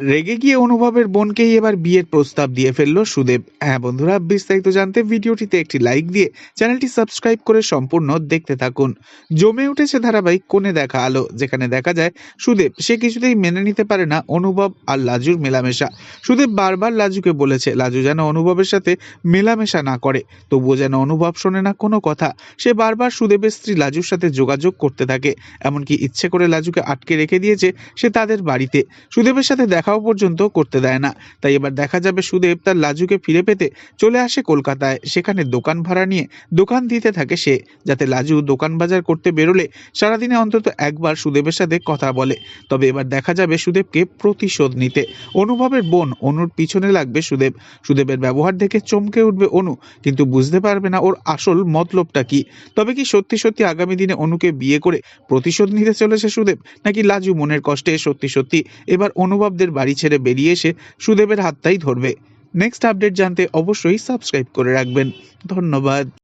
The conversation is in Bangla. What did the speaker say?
রেগে গিয়ে অনুভবের বোনকেই এবার বিয়ের প্রস্তাব দিয়ে ফেলল সুদেব। হ্যাঁ বন্ধুরা, বিস্তারিত জানতে ভিডিওটিতে একটি লাইক দিয়ে চ্যানেলটি সাবস্ক্রাইব করে সম্পূর্ণ দেখতে থাকুন। জমে উঠেছে ধারাবাহিক কোণে দেখা আলো, যেখানে দেখা যায় সুদেব, সে কিছুতেই মেনে নিতে পারে না অনুভব আর লাজুর মেলামেশা। সুদেব বারবার লাজুকে বলেছে, লাজু যেন অনুভবের সাথে মেলামেশা না করে, তবুও যেন অনুভব শোনে না কোনো কথা। সে বারবার সুদেবের স্ত্রী লাজুর সাথে যোগাযোগ করতে থাকে, এমনকি ইচ্ছে করে লাজুকে আটকে রেখে দিয়েছে সে তাদের বাড়িতে। সুদেবের সাথে দেখাও পর্যন্ত করতে দেয় না। তাই এবার দেখা যাবে সুদেব তার লাজুকে ফিরে পেতে চলে আসে কলকাতায়। সেখানে দোকান ভাড়া নিয়ে দোকান দিতে থাকে সে, যাতে লাজু দোকান বাজার করতে বেরোলে সারাদিনে অন্তত একবার সুদেবের সাথে কথা বলে। তবে এবার দেখা যাবে সুদেবকে প্রতিশোধ নিতে। অনুভবের বোন অনুর পিছনে লাগবে সুদেব। সুদেবের ব্যবহার দেখে চমকে উঠবে অনু, কিন্তু বুঝতে পারবে না ওর আসল মতলবটা কি। তবে কি সত্যি সত্যি আগামী দিনে অনুকে বিয়ে করে প্রতিশোধ নিতে চলেছে সুদেব, নাকি লাজু মনের কষ্টে সত্যি সত্যি এবার অনুভবদের বাড়ি ছেড়ে বেরিয়ে এসে সুদেবের হাতটাই ধরবে। নেক্সট আপডেট জানতে অবশ্যই সাবস্ক্রাইব করে রাখবেন। ধন্যবাদ।